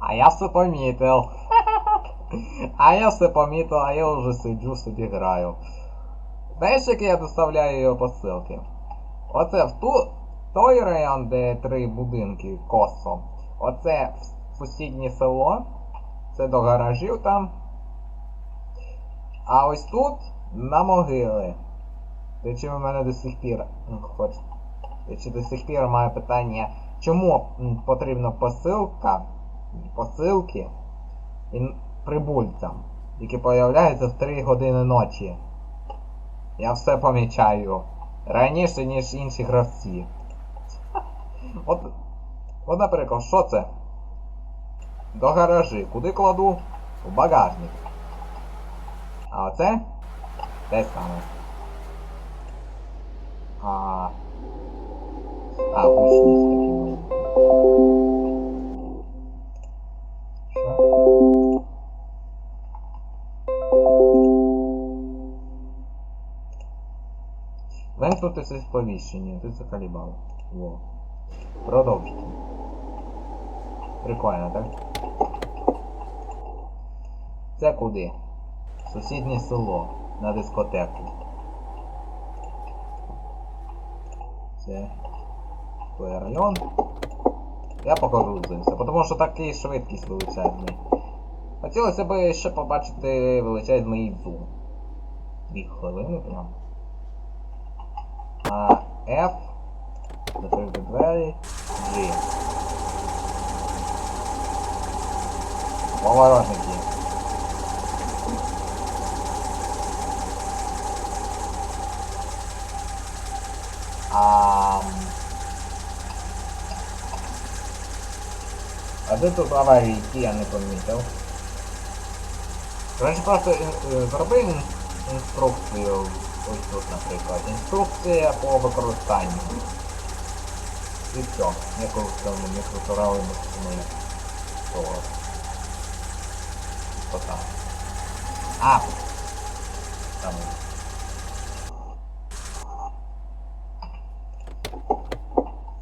А я все помітив. А я все помітив, а я вже сиджу собі граю. Знаєш, як я доставляю його посилки? Оце в ту, той район, де три будинки косо. Оце в сусіднє село. Це до гаражів там. А ось тут на могили. До чим у мене до сих пір. Хоч. Я до сих пір маю питання, чому потрібна посилка, посилки ін- прибульцям, які появляються в 3 години ночі. Я все помічаю. Раніше, ніж інші гравці. От, от, наприклад, що це? До гаражі. Куди кладу? У багажник. А оце? Те саме. А. А, гучність Вимкнутися сповіщення, ти це калібав. Во. Продовжуйте. Прикольно, так? Це куди? Сусіднє село на дискотеку. Це той район. Я погрузився, тому що такий швидкість величезний. Хотілося б ще побачити величезний зум. Дві хвилини прям. F. Закрити двері. G. Поворотники. А, а де тут аварійки, я не помітив. Раніше просто е, е, зроби інструкцію, ось тут, наприклад. Інструкція по використанню. І все. Ніякого там мікротурали ми того. Пота. А! Там.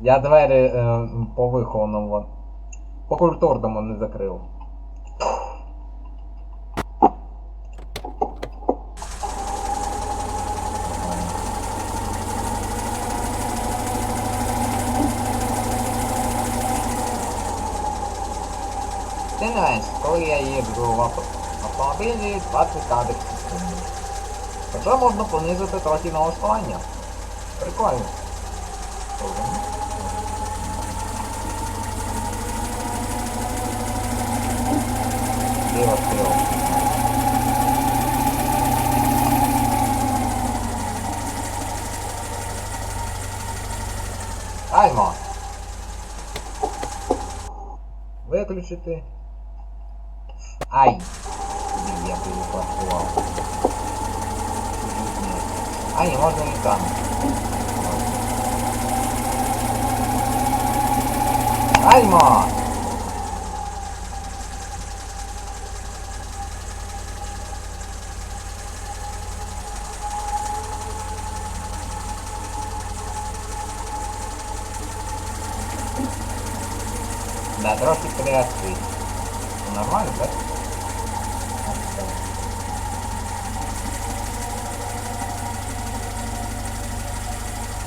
Я двері е, по вихованому, по культурному не закрив. Тим не менш, коли авто- автомобілі 20 кадрів секунду. Хоча можна понизити трохи налаштування. Прикольно. Аймо! Виключити. Ай! Блін, Я перепаркував. А, ні, можна і там. Аймо! Да, трошки приоткрыть. Ну, Нормально, да?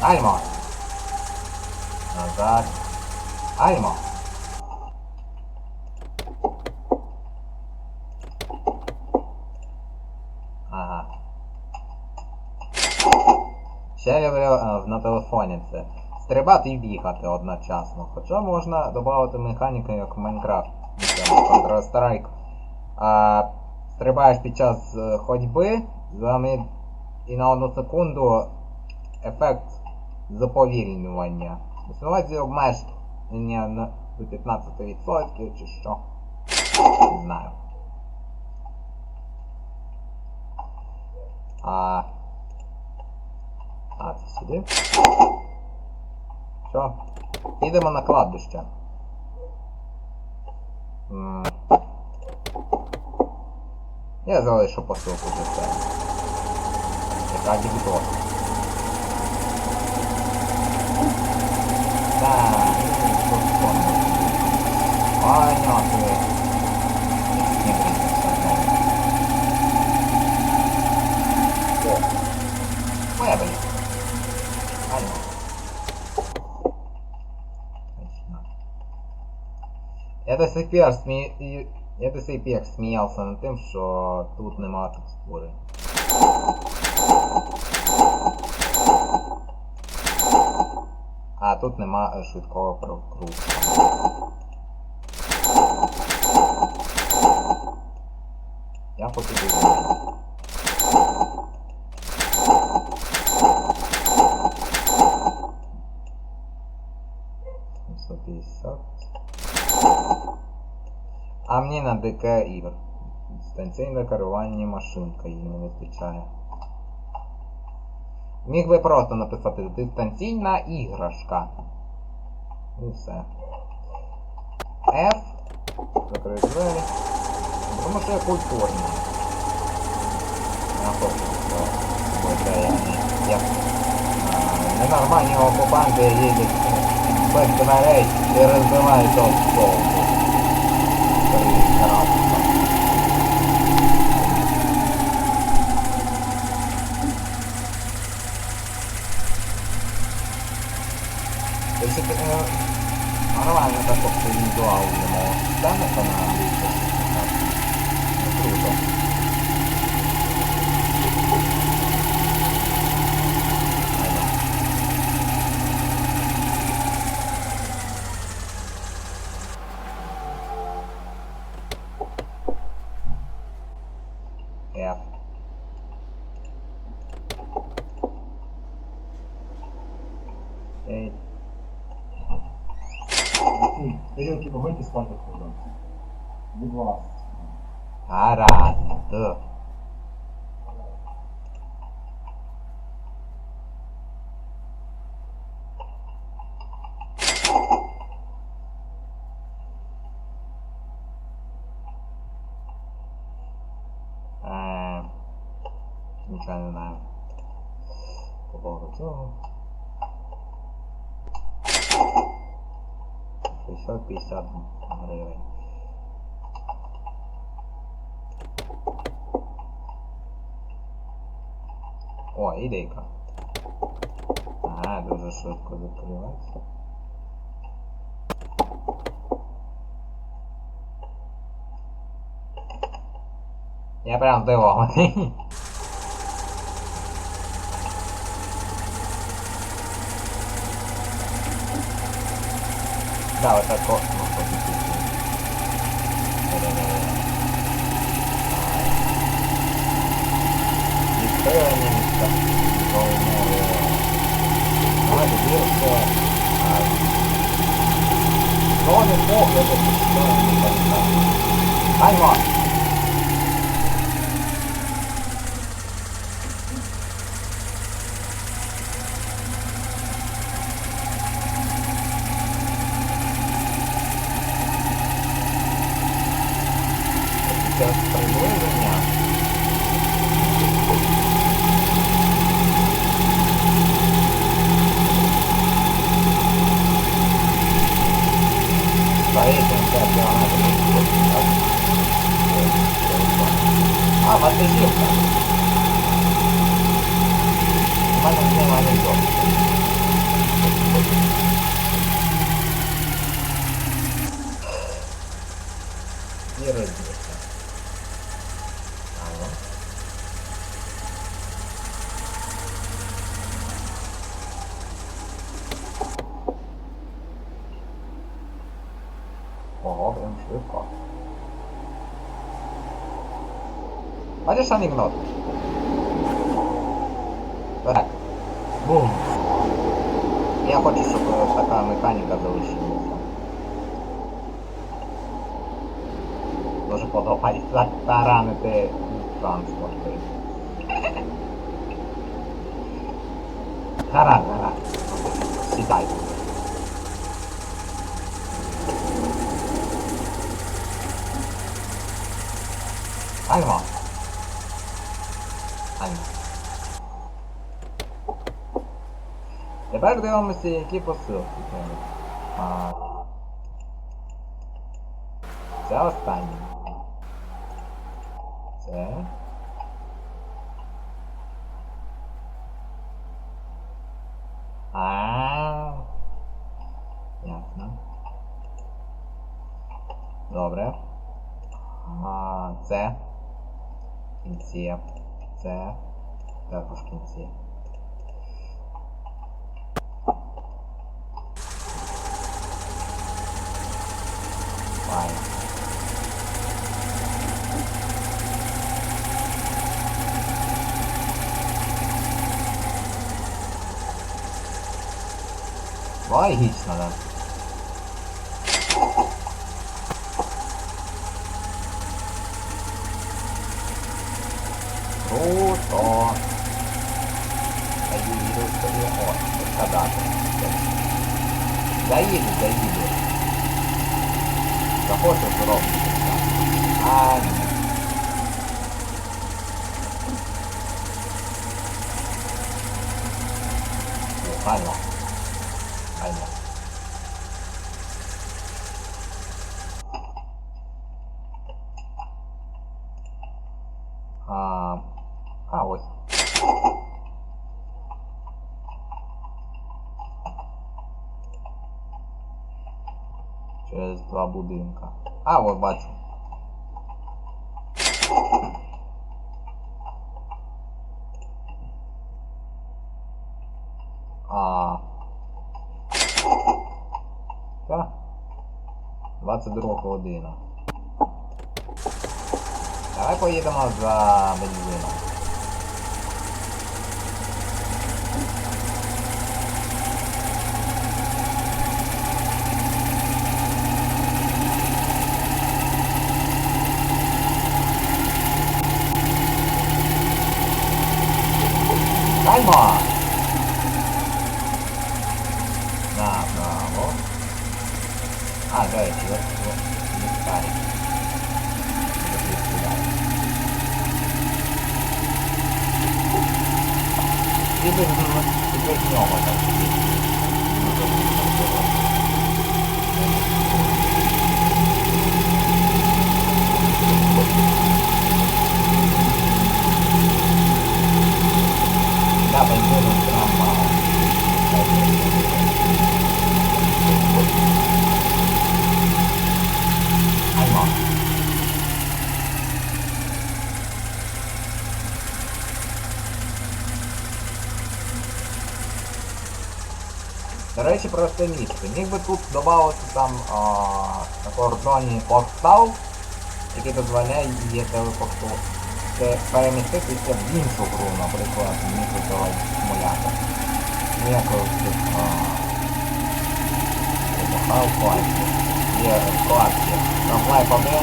Альмо! Назад. Альмо! Ага. Ще я говорив е, на телефоні це. Стрибати і бігати одночасно. Хоча можна додати механіку, як в Майнкрафт. Counter-Strike. Стрибаєш під час е, ходьби і на одну секунду ефект заповільнювання. Існувати обмеження на до 15% чи що. Не знаю. А. А, це сюди. Що? Їдемо на кладбище. Я залишу посилку за це. Яка дібіто. Так, тут помню. Понятно. Не придется. О, моя блин. Алло. Это Сейпер смі... Это Сейпер сміявся над тим, що тут нема текстури. А тут нема е, швидкого прокрутка. Я хочу дивитися. А мені на ДК ігор. Дистанційне керування машинка їй не вистачає. Міг би просто написати дистанційна іграшка. І все. F. Закрив двері. Тому що я культурний. Я хочу, що як ненормальні окупанти їдуть без дверей і розбивають тот стол. При assim, é teria tido muita história com nós. Né? Digo assim. Caraca! 650 гривень. О, ідейка. Ага, дуже швидко закривається. Я прям здивований. la otra cosa no fue difícil. Pero de verdad. Y espero de mi vista como de... Ay, Dios, que... No le puedo ver lo que está en mi cabeza. Ay, no. Мене з ним анекдот. І розбився. Алло. Ого, прям швидко. Бачиш анекдот? Так. Бум. Я хочу, щоб е, така механіка залишилася. Дуже подобається таранити транспорти. Гаразд, гаразд. Сідай. Аймо. Аймо. Тепер дивимося, які посилки. А, Це останнє. Це. А. Ясно. Добре. А, це. Кінці. Це. Також кінці. わいい日だな。Bye-bye. Через два будинка. А, от бачу. А. Та. 22 година. Давай поїдемо за бензином. Come on. Ah, bravo. Ah, dai, ci vuole fare. Io penso che non si può fare. От ліхтарик. Такий сюди. І без, і без нього так собі. Дуже високо. Да, бензину грам мало. Аймо. До речі, про це місце. Міг би тут додати там а, на кордоні портал, який дозволяє її телепорту це переміститися в іншу гру, наприклад, місто того симулятора. Ніякого цих Half-Life. Є вкладки. Half-Life 1,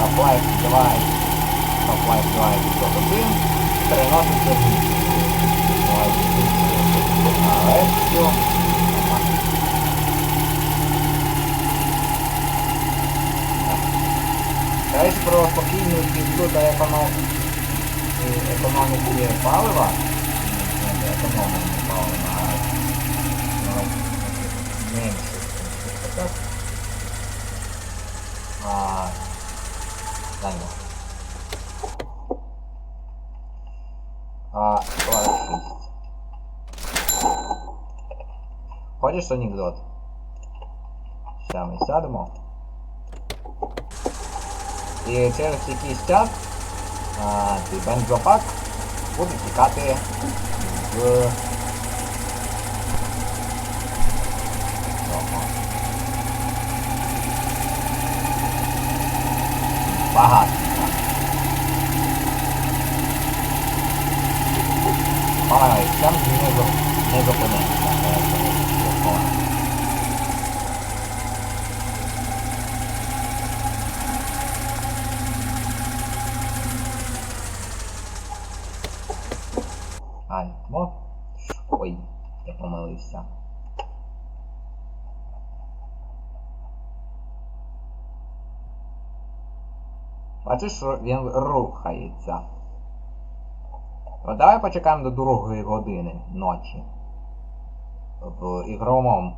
Half-Life 2, Half-Life 2 і 1 переноситься в іншу їзду та економ... і економіку палива. Ні, не економію палива, а ну, менше, скажімо так. А, Даня. А, 46. Хочеш анекдот? Ща ми сядемо. І через якийсь час а, цей бензопак буде тікати в цьому. Багатника. Ой, там не, зу- не зупиниться. е, телефон. Ай, ну. Ой, я помилився. Бачиш, що він рухається. От давай почекаємо до другої години ночі. В ігровому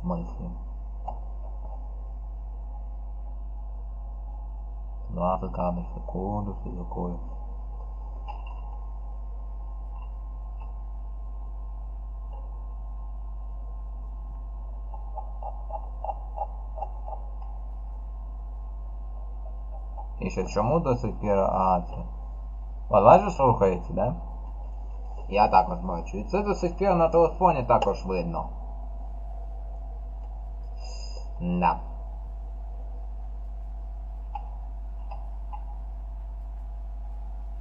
смислі. 20 кадрів в секунду, все такое. точніше, чому до сих пір. А, це. От бачиш, рухається, да? Я також бачу. І це до сих пір на телефоні також видно. Да.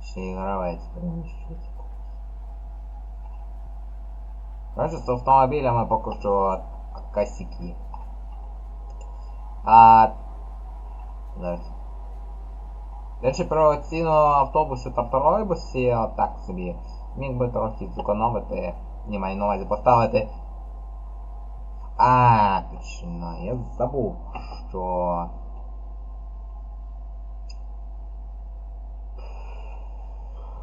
Ще й гравець переміщується. Короче, з автомобілями поки що косяки. А... Зараз. Речі, про ціну автобуси та тролейбуси так собі міг би трохи зекономити, не маю на увазі поставити. А, точно, я забув, що.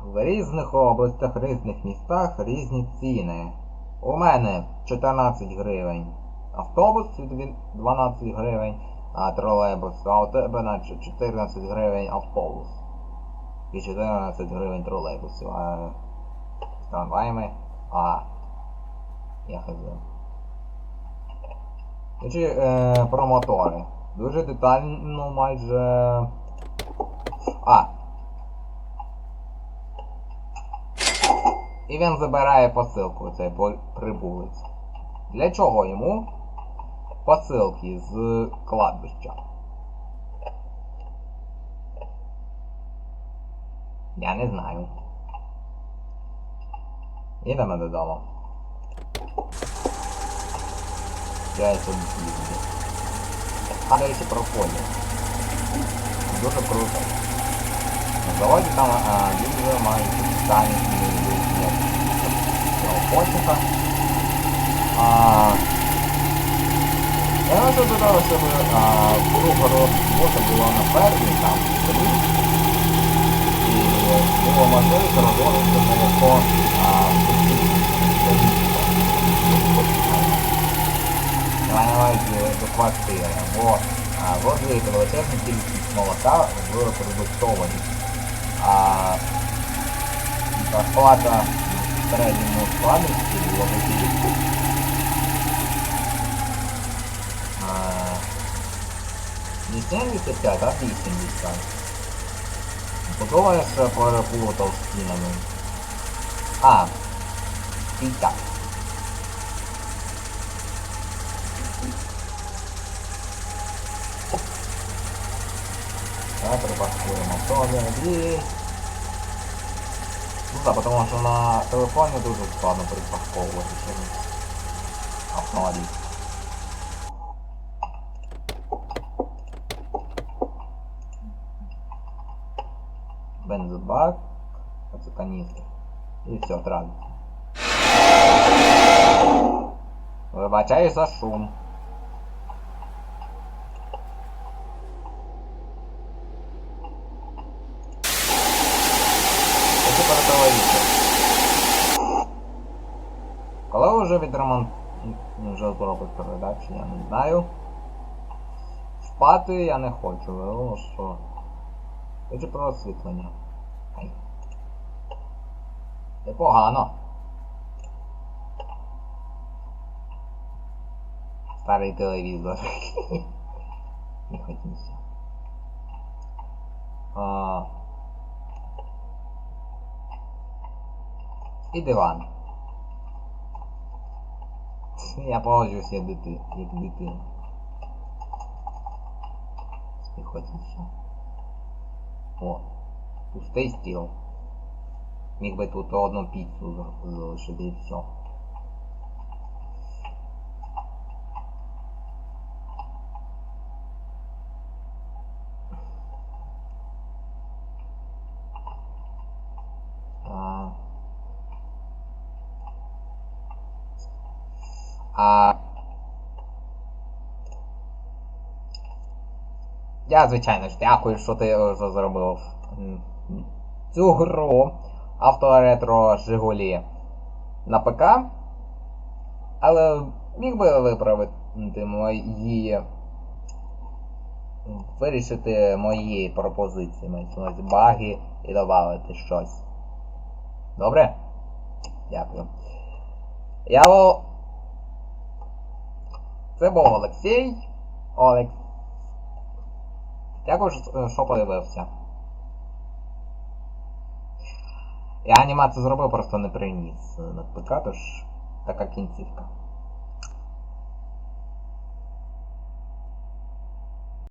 В різних областях, різних містах різні ціни. У мене 14 гривень автобус дві- 12 гривень а, тролейбус, а у тебе наче 14 гривень автобус. І 14 гривень тролейбусів. А трамваями. А. Я хз. Чи е, про мотори. Дуже детально майже. А. І він забирає посилку, цей прибулець. Для чого йому посилки з кладбища? Я не знаю. Їдемо додому. Я це їздю. А, до речі, про. Дуже круто. Заводі там люди мають самі цього. А, я додалося ми, а Кругород можна на фермі, там рік. І було можливість розводити молоко а, навіть до квартири, бо виробляється величезна кількість молока в продуктовані. А зарплата в середньому складності в 8 50, а 80. Подумаєш, що я переплутав. А, і так. Да, припаркуємо автомобіль. Ну да, потому что на телефоне дуже складно припарковувати автомобіль. Бензобак, а це каністр. І все, одразу. Вибачаю за шум. Коли вже відремонт... вже зробить передачу, я не знаю. Спати я не хочу, ну що. Хочу про. Непогано. Старий телевізор. Не хотівся. А... І диван. Я погоджуюсь як дити, як дитина. О, пустий стіл. Міг би тут одну піцу за- залишити і все. А... Я, звичайно ж, дякую, що ти е, за- зробив цю гру авторетро Жигулі на ПК. Але міг би виправити мої. Вирішити мої пропозиції, увазі баги і додати щось. Добре? Дякую. Я Це був Олексій. Олекс. Дякую, що подивився. Я анімацію зробив, просто не приніс на ПК, тож така кінцівка.